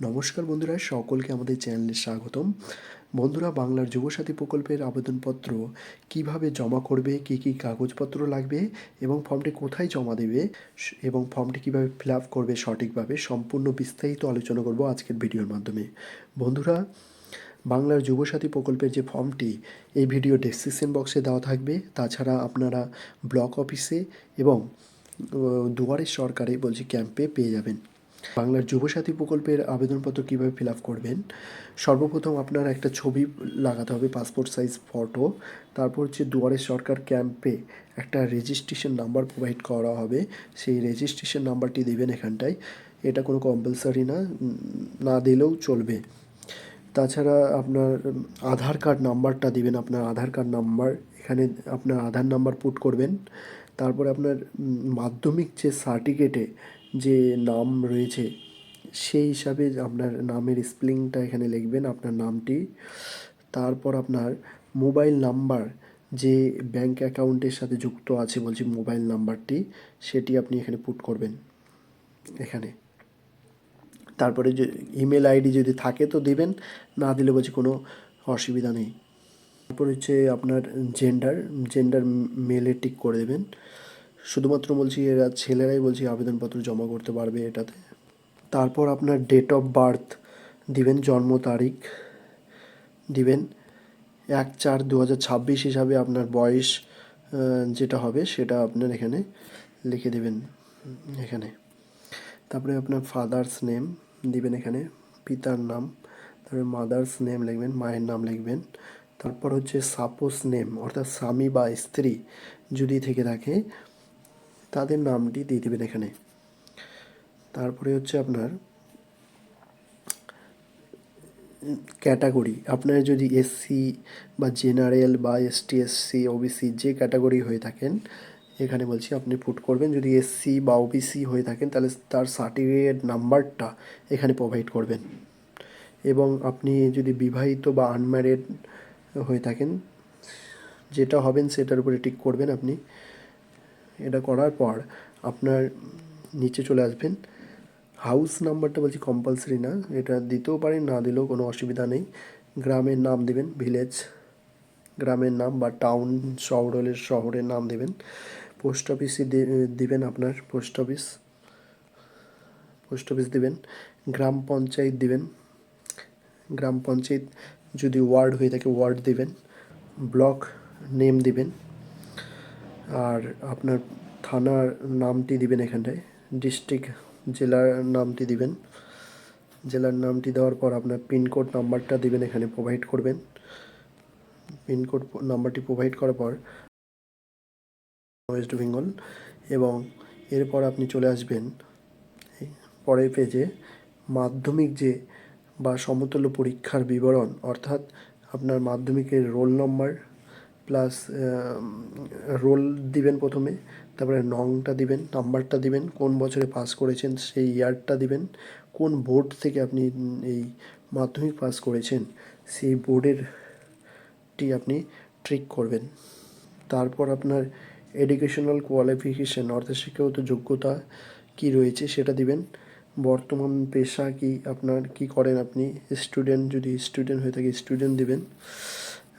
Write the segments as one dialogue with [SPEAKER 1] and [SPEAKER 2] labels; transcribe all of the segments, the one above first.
[SPEAKER 1] নমস্কার বন্ধুরা সকলকে আমাদের চ্যানেলে স্বাগতম। বন্ধুরা বাংলার যুবসাথী প্রকল্পের আবেদনপত্র কীভাবে জমা করবে কী কী কাগজপত্র লাগবে এবং ফর্মটি কোথায় জমা দেবে এবং ফর্মটি কীভাবে ফিল আপ করবে সঠিকভাবে সম্পূর্ণ বিস্তারিত আলোচনা করব আজকের ভিডিওর মাধ্যমে। বন্ধুরা বাংলার যুবসাথী প্রকল্পের যে ফর্মটি এই ভিডিও ডেসক্রিপশন বক্সে দেওয়া থাকবে। তাছাড়া আপনারা ব্লক অফিসে এবং আহ, দুয়ারে সরকারে বলছি ক্যাম্পে পেয়ে যাবেন। বাংলার যুবসাথী প্রকল্পের আবেদনপত্র কীভাবে ফিল আপ করবেন? সর্বপ্রথম আপনার একটা ছবি লাগাতে হবে পাসপোর্ট সাইজ ফটো তারপর হচ্ছে দুয়ারে সরকার ক্যাম্পে একটা রেজিস্ট্রেশন নাম্বার প্রোভাইড করা হবে। সেই রেজিস্ট্রেশন নাম্বারটি দেবেন এখানটায়। এটা কোনো কম্পালসারি না না দিলেও চলবে। তাছাড়া আপনার আধার কার্ড নাম্বারটা দিবেন আপনার আধার কার্ড নাম্বার এখানে আপনার আধার নাম্বার পুট করবেন। তারপরে আপনার মাধ্যমিক যে সার্টিফিকেটে যে নাম রয়েছে, সেই হিসাবে আপনার নামের স্পেলিংটা এখানে লিখবেন আপনার নামটি। তারপর আপনার মোবাইল নাম্বার যে ব্যাংক অ্যাকাউন্টের সাথে যুক্ত আছে বলছি মোবাইল নাম্বারটি, সেটি আপনি এখানে পুট করবেন। এখানে। তারপরে যে ইমেল আইডি যদি থাকে তো দেবেন, না দিলে বলছি কোনো অসুবিধা নেই। তারপর হচ্ছে আপনার জেন্ডার জেন্ডার মেলে টিক করে দেবেন। শুধুমাত্র বলছি এরা ছেলেরাই বলছি আবেদনপত্র জমা করতে পারবে এটাতে। তারপর আপনার ডেট অফ বার্থ দিবেন, জন্ম তারিখ দিবেন। এক চার দু হাজার ছাব্বিশ হিসাবে আপনার বয়স যেটা হবে সেটা আপনার এখানে লিখে দেবেন, এখানে। তারপরে আপনার ফাদার্স নেম দিবেন এখানে, পিতার নাম, তারপরে মাদার্স নেম লিখবেন, মায়ের নাম লিখবেন। তারপর হচ্ছে সাপোজ নেম অর্থাৎ স্বামী বা স্ত্রী যদি থেকে থাকে তাদের নামটি দিয়ে দেবেন এখানে। তারপরে হচ্ছে আপনার ক্যাটাগরি। আপনার যদি এসসি বা জেনারেল বা এসটি এসসি ওবিসি যে ক্যাটাগরি হয়ে থাকেন, এখানে বলছি আপনি পুট করবেন। যদি এসসি বা ওবিসি হয়ে থাকেন, তাহলে তার সার্টিফিকেট নাম্বারটা এখানে প্রোভাইড করবেন। এবং আপনি যদি বিবাহিত বা আনম্যারিড হয়ে থাকেন, যেটা হবেন সেটার উপরে টিক করবেন আপনি। এটা করার পর আপনার নিচে চলে আসবেন। হাউস নাম্বারটা বলছি কম্পালসারি না, এটা দিতেও পারেন, না দিলেও কোনো অসুবিধা নেই। গ্রামের নাম দেবেন ভিলেজ গ্রামের নাম বা টাউন শহর হলে শহরের নাম দেবেন। পোস্ট অফিসে দিবেন আপনার পোস্ট অফিস পোস্ট অফিস দিবেন, গ্রাম পঞ্চায়েত দিবেন। গ্রাম পঞ্চায়েত যদি ওয়ার্ড হয়ে থাকে ওয়ার্ড দিবেন। ব্লক নেম দিবেন। আর আপনার থানার নামটি দিবেন এখানটায়। ডিস্ট্রিক্ট জেলার নামটি দিবেন। জেলার নামটি দেওয়ার পর আপনার পিনকোড নাম্বারটা দিবেন এখানে প্রোভাইড করবেন। পিনকোড নাম্বারটি প্রোভাইড করার পর ওয়েস্ট বেঙ্গল এবং এরপর আপনি চলে আসবেন পরের পেজে মাধ্যমিক যে বা সমতুল্য পরীক্ষার বিবরণ, অর্থাৎ আপনার মাধ্যমিকের রোল নম্বর প্লাস রোল দিবেন প্রথমে, তারপরে নংটা দিবেন নাম্বারটা দিবেন, কোন বছরে পাস করেছেন, সেই ইয়ারটা দিবেন, কোন বোর্ড থেকে আপনি এই মাধ্যমিক পাস করেছেন, সেই বোর্ডের টি আপনি ট্রিক করবেন। তারপর আপনার এডুকেশনাল কোয়ালিফিকেশন অর্থাৎ শিক্ষাগত যোগ্যতা কি রয়েছে সেটা দিবেন। বর্তমান পেশা কি, আপনার কি করেন আপনি স্টুডেন্ট যদি স্টুডেন্ট হয়ে থাকে স্টুডেন্ট দিবেন।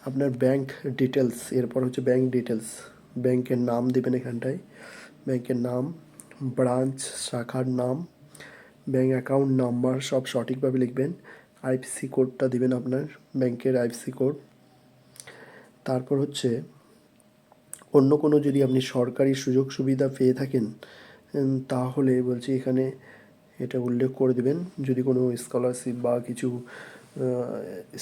[SPEAKER 1] আপনার ব্যাংক ডিটেলস এরপর হচ্ছে ব্যাংক ডিটেলস ব্যাংকের নাম দেবেন এখানটায় ব্যাংকের নাম ব্রাঞ্চ শাখার নাম ব্যাংক অ্যাকাউন্ট নাম্বার সব সঠিকভাবে লিখবেন আইপিসি কোডটা দিবেন আপনার ব্যাংকের আইপিসি কোড তারপর হচ্ছে, অন্য কোনো যদি আপনি সরকারি সুযোগ সুবিধা পেয়ে থাকেন তাহলে বলছি এখানে এটা উল্লেখ করে দেবেন। যদি কোনো স্কলারশিপ বা কিছু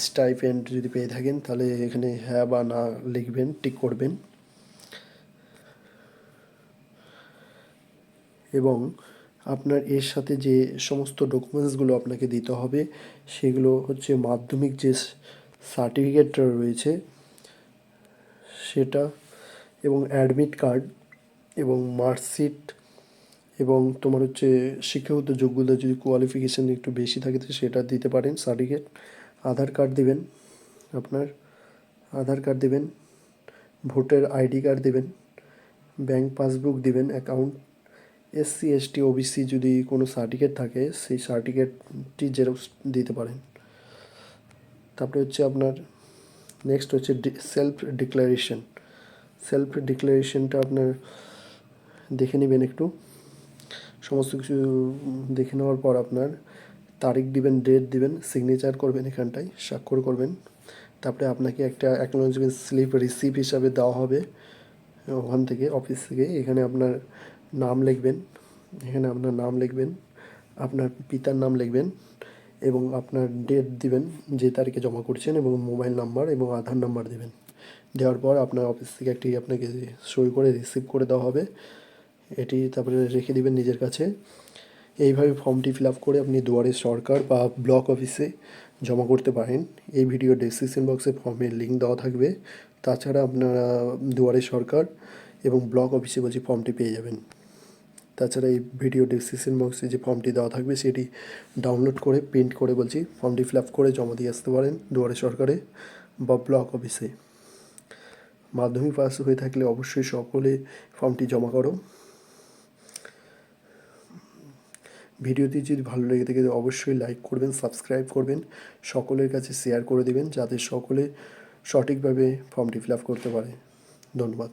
[SPEAKER 1] স্টাইপেন্ড যদি পেয়ে থাকেন, তাহলে এখানে হ্যাঁ বা না লিখবেন টিক করবেন। এবং আপনার এর সাথে যে সমস্ত ডকুমেন্টসগুলো আপনাকে দিতে হবে, সেগুলো হচ্ছে মাধ্যমিক যে সার্টিফিকেটটা রয়েছে, সেটা এবং অ্যাডমিট কার্ড এবং মার্কশিট এবং তোমার হচ্ছে শিক্ষাগত যোগ্যতা যদি কোয়ালিফিকেশান একটু বেশি থাকে, তো সেটা দিতে পারেন সার্টিফিকেট আধার কার্ড দেবেন আপনার, আধার কার্ড দেবেন, ভোটার আইডি কার্ড দেবেন ব্যাংক পাসবুক দেবেন অ্যাকাউন্ট এসসি এসটি ওবিসি যদি কোনো সার্টিফিকেট থাকে, সেই সার্টিফিকেটটি জেরক্স দিতে পারেন। তারপরে হচ্ছে আপনার নেক্সট হচ্ছে সেলফ ডিক্লারেশন সেলফ ডিক্লারেশনটা আপনার দেখে নেবেন একটু। সমস্ত কিছু দেখে নেওয়ার পর আপনার তারিখ দিবেন ডেট দিবেন সিগনেচার করবেন এখানটায়, স্বাক্ষর করবেন। তারপরে আপনাকে একটা অ্যাকনোলজমেন্ট স্লিপ রিসিভ হিসাবে দেওয়া হবে। ওখান থেকে অফিস থেকে, এখানে আপনার নাম লিখবেন। এখানে আপনার নাম লিখবেন, আপনার পিতার নাম লিখবেন, এবং আপনার ডেট দিবেন, যে তারিখে জমা করছেন, এবং মোবাইল নাম্বার এবং আধার নাম্বার দেবেন। দেওয়ার পর আপনার অফিস থেকে একটি আপনাকে সই করে রিসিভ করে দেওয়া হবে। এটি তারপরে রেখে দিবেন নিজের কাছে। এইভাবে ফর্মটি ফিল আপ করে আপনি দুয়ারে সরকার বা ব্লক অফিসে জমা করতে পারেন। এই ভিডিও ডেসক্রিপশন বক্সে ফর্মের লিঙ্ক দেওয়া থাকবে। তাছাড়া আপনারা দুয়ারে সরকার এবং ব্লক অফিসে বলছি ফর্মটি পেয়ে যাবেন। তাছাড়া এই ভিডিও ডেসক্রিপশন বক্সে যে ফর্মটি দেওয়া থাকবে সেটি ডাউনলোড করে, প্রিন্ট করে বলছি, ফর্মটি ফিল আপ করে জমা দিয়ে আসতে পারেন দুয়ারে সরকারে বা ব্লক অফিসে। মাধ্যমিক পাস হয়ে থাকলে অবশ্যই সকলে ফর্মটি জমা করো। ভিডিওটি যদি ভালো লেগে থাকে অবশ্যই লাইক করবেন সাবস্ক্রাইব করবেন, সকলের কাছে শেয়ার করে দেবেন, যাতে সকলে সঠিকভাবে ফর্মটি ফিল আপ করতে পারে। ধন্যবাদ।